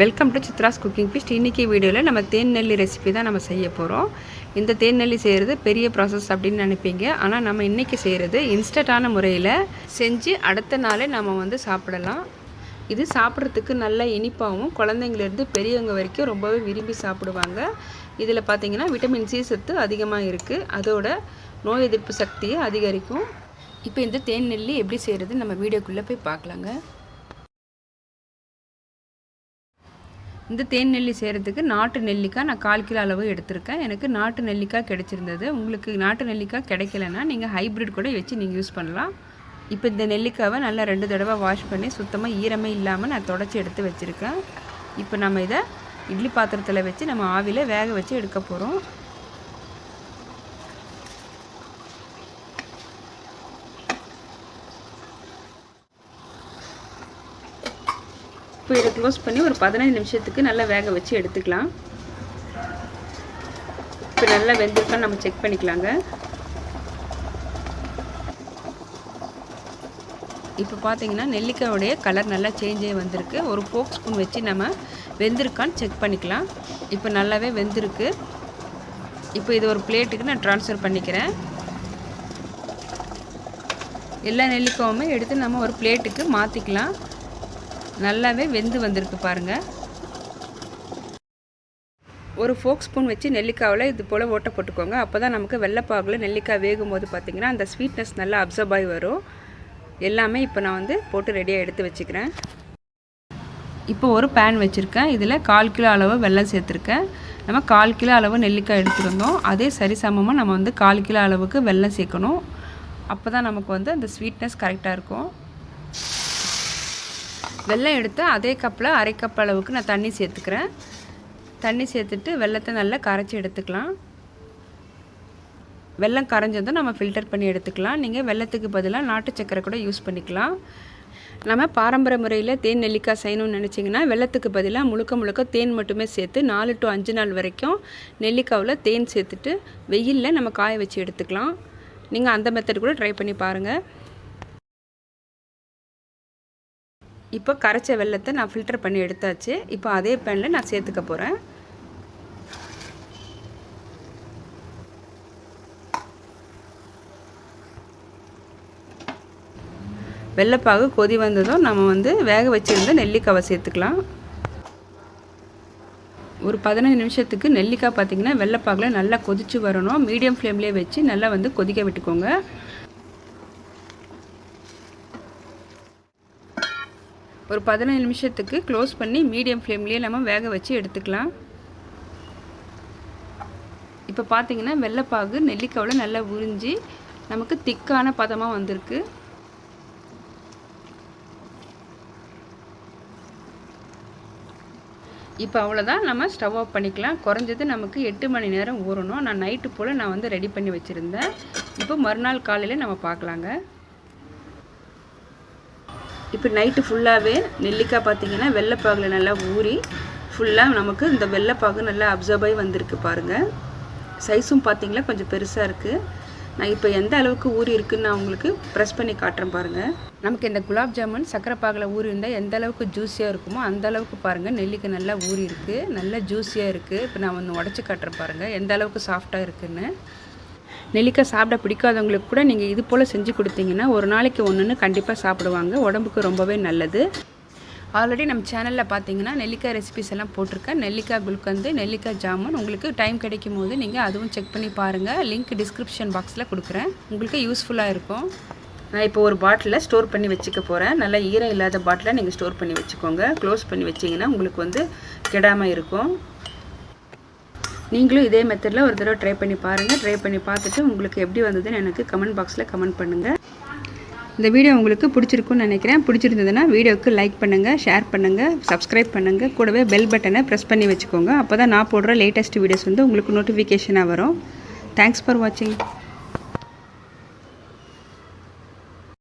Welcome to Chitra's cooking feast இன்றைக்கி வீடியோவில் நம்ம தேன் நெல்லி ரெசிபி தான் நம்ம செய்ய போகிறோம் இந்த தேன் நெல்லி செய்கிறது பெரிய ப்ராசஸ் அப்படின்னு நினைப்பீங்க. ஆனால் நம்ம இன்றைக்கி செய்கிறது இன்ஸ்டண்ட்டான முறையில் செஞ்சு அடுத்த நாளே நம்ம வந்து சாப்பிடலாம். இது சாப்பிட்றதுக்கு நல்ல இனிப்பாகவும் குழந்தைங்கலேருந்து பெரியவங்க வரைக்கும் ரொம்பவே விரும்பி சாப்பிடுவாங்க. இதில் பார்த்தீங்கன்னா விட்டமின் சி சத்து அதிகமாக இருக்குது அதோட நோய் எதிர்ப்பு சக்தியை அதிகரிக்கும். இப்போ இந்த தேன் நெல்லி எப்படி செய்கிறது நம்ம வீடியோக்குள்ளே போய் பார்க்கலாங்க. இந்த தேன் நெல்லி செய்கிறதுக்கு நாட்டு நெல்லிக்காய் நான் கால் கிலோ அளவு எடுத்திருக்கேன். எனக்கு நாட்டு நெல்லிக்காய் கிடைச்சிருந்தது. உங்களுக்கு நாட்டு நெல்லிக்காய் கிடைக்கலன்னா நீங்கள் ஹைப்ரிட் கூட வச்சு நீங்கள் யூஸ் பண்ணலாம். இப்போ இந்த நெல்லிக்காவை நல்லா ரெண்டு தடவை வாஷ் பண்ணி சுத்தமாக ஈரமே இல்லாமல் நான் தொடச்சி எடுத்து வச்சுருக்கேன். இப்போ நம்ம இதை இட்லி பாத்திரத்தில் வச்சு நம்ம ஆவியில் வேக வச்சு எடுக்க போகிறோம் இப்போ இதை க்ளோஸ் பண்ணி ஒரு பதினஞ்சு நிமிஷத்துக்கு நல்லா வேக வச்சு எடுத்துக்கலாம். இப்போ நல்லா வெந்திருக்கான்னு நம்ம செக் பண்ணிக்கலாங்க. இப்போ பார்த்தீங்கன்னா நெல்லிக்காயோடைய கலர் நல்லா சேஞ்சே வந்திருக்கு. ஒரு ஃபோக் ஸ்பூன் வச்சு நம்ம வெந்திருக்கான்னு செக் பண்ணிக்கலாம். இப்போ நல்லாவே வெந்திருக்கு. இப்போ இது ஒரு பிளேட்டுக்கு நான் ட்ரான்ஸ்ஃபர் பண்ணிக்கிறேன். எல்லா நெல்லிக்காவுமே எடுத்து நம்ம ஒரு பிளேட்டுக்கு மாற்றிக்கலாம் நல்லாவே வெந்து வந்திருக்கு பாருங்கள் ஒரு ஃபோக் ஸ்பூன் வச்சு நெல்லிக்காவில் இது போல் ஓட்டை போட்டுக்கோங்க. அப்போ தான் நமக்கு வெள்ளைப்பாகில் நெல்லிக்காய் வேகும் போது பார்த்திங்கன்னா அந்த ஸ்வீட்னஸ் நல்லா அப்சர்வ் ஆகி வரும். எல்லாமே இப்போ நான் வந்து போட்டு ரெடியாக எடுத்து வச்சுக்கிறேன். இப்போ ஒரு பேன் வச்சுருக்கேன். இதில் கால் கிலோ அளவு வெள்ளம் சேர்த்துருக்கேன். நம்ம கால் கிலோ அளவு நெல்லிக்காய் எடுத்துருந்தோம். அதே சரிசமமாக நம்ம வந்து கால் கிலோ அளவுக்கு வெல்லம் சேர்க்கணும். அப்போ தான் நமக்கு வந்து அந்த ஸ்வீட்னஸ் கரெக்டாக இருக்கும். வெல்லம் எடுத்து அதே கப்பில் அரை கப் அளவுக்கு நான் தண்ணி சேர்த்துக்கிறேன். தண்ணி சேர்த்துட்டு வெள்ளத்தை நல்லா கரைச்சி எடுத்துக்கலாம். வெள்ளம் கரைஞ்சதும் நம்ம ஃபில்டர் பண்ணி எடுத்துக்கலாம். நீங்கள் வெள்ளத்துக்கு பதிலாக நாட்டு சக்கரை கூட யூஸ் பண்ணிக்கலாம். நம்ம பாரம்பரிய முறையில் தேன் நெல்லிக்காய் செய்யணும்னு நினச்சிங்கன்னா வெள்ளத்துக்கு பதிலாக முழுக்க முழுக்க தேன் மட்டுமே சேர்த்து நாலு டு அஞ்சு நாள் வரைக்கும் நெல்லிக்காவில் தேன் சேர்த்துட்டு வெயிலில் நம்ம காய வச்சு எடுத்துக்கலாம். நீங்கள் அந்த மெத்தட் கூட ட்ரை பண்ணி பாருங்கள் இப்போ கரைச்ச வெள்ளத்தை நான் ஃபில்டர் பண்ணி எடுத்தாச்சு. இப்போ அதே பேனில் நான் சேர்த்துக்க போகிறேன் வெள்ளைப்பாகு கொதி வந்ததும் நம்ம வந்து வேக வச்சுருந்த நெல்லிக்காவை சேர்த்துக்கலாம். ஒரு பதினஞ்சு நிமிஷத்துக்கு நெல்லிக்காய் பார்த்திங்கன்னா வெள்ளைப்பாகில் நல்லா கொதித்து வரணும். மீடியம் ஃப்ளேம்லேயே வச்சு நல்லா வந்து கொதிக்க விட்டுக்கோங்க. ஒரு பதினஞ்சு நிமிஷத்துக்கு க்ளோஸ் பண்ணி மீடியம் ஃப்ளேம்லேயே நம்ம வேக வச்சு எடுத்துக்கலாம். இப்போ பார்த்தீங்கன்னா வெள்ளைப்பாகு நெல்லிக்காவில் நல்லா உறிஞ்சி நமக்கு திக்கான பதமாக வந்திருக்கு. இப்போ அவ்வளோதான் நம்ம ஸ்டவ் ஆஃப் பண்ணிக்கலாம். குறைஞ்சது நமக்கு எட்டு மணி நேரம் ஊறணும். நான் நைட்டு போல் நான் வந்து ரெடி பண்ணி வச்சுருந்தேன். இப்போ மறுநாள் காலையில் நம்ம பார்க்கலாங்க. இப்போ நைட்டு ஃபுல்லாகவே நெல்லிக்காய் பார்த்தீங்கன்னா வெள்ளைப்பாகில் நல்லா ஊறி ஃபுல்லாக நமக்கு இந்த வெள்ளைப்பாகு நல்லா அப்சர்வ் ஆகி வந்திருக்கு பாருங்கள் சைஸும் பார்த்தீங்களா கொஞ்சம் பெருசாக இருக்குது நான் இப்போ எந்த அளவுக்கு ஊறி இருக்குன்னு நான் உங்களுக்கு ப்ரெஸ் பண்ணி காட்டுறேன் பாருங்கள் நமக்கு இந்த குலாப் ஜாமுன் சக்கரை பாகில் ஊறி இருந்தால் எந்த அளவுக்கு ஜூஸியாக இருக்குமோ அந்த அளவுக்கு பாருங்கள் நெல்லிக்காய் நல்லா ஊறி இருக்குது நல்லா ஜூஸியாக இருக்குது இப்போ நான் ஒன்று உடச்சி காட்டுறேன் பாருங்கள் எந்த அளவுக்கு சாஃப்டாக இருக்குன்னு. நெல்லிக்காய் சாப்பிட பிடிக்காதவங்களுக்கு கூட நீங்கள் இது போல் செஞ்சு கொடுத்தீங்கன்னா ஒரு நாளைக்கு ஒன்றுன்னு கண்டிப்பாக சாப்பிடுவாங்க. உடம்புக்கு ரொம்பவே நல்லது. ஆல்ரெடி நம்ம சேனலில் பார்த்தீங்கன்னா நெல்லிக்காய் ரெசிபிஸ் எல்லாம் போட்டிருக்கேன். நெல்லிக்காய் குல்கந்து நெல்லிக்காய் ஜாமுன். உங்களுக்கு டைம் கிடைக்கும் போது நீங்கள் அதுவும் செக் பண்ணி பாருங்கள் லிங்க் டிஸ்கிரிப்ஷன் பாக்ஸில் கொடுக்குறேன். உங்களுக்கு யூஸ்ஃபுல்லாக இருக்கும். நான் இப்போ ஒரு பாட்டிலில் ஸ்டோர் பண்ணி வச்சுக்க போகிறேன் நல்லா ஈரம் இல்லாத பாட்டிலாக நீங்கள் ஸ்டோர் பண்ணி வச்சுக்கோங்க. க்ளோஸ் பண்ணி வச்சிங்கன்னா உங்களுக்கு வந்து கெடாமல் இருக்கும். நீங்களும் இதே மெத்தடில் ஒரு தடவை ட்ரை பண்ணி பாருங்கள் ட்ரை பண்ணி பார்த்துட்டு உங்களுக்கு எப்படி வந்ததுன்னு எனக்கு கமெண்ட் பாக்ஸில் கமெண்ட் பண்ணுங்கள் இந்த வீடியோ உங்களுக்கு பிடிச்சிருக்குன்னு நினைக்கிறேன். பிடிச்சிருந்ததுன்னா வீடியோவுக்கு லைக் பண்ணுங்கள் ஷேர் பண்ணுங்கள் சப்ஸ்கிரைப் பண்ணுங்கள் கூடவே பெல் பட்டனை ப்ரெஸ் பண்ணி வச்சுக்கோங்க. அப்போ தான் நான் போடுற லேட்டஸ்ட் வீடியோஸ் வந்து உங்களுக்கு நோட்டிஃபிகேஷனாக வரும். தேங்க்ஸ் ஃபார் வாட்சிங்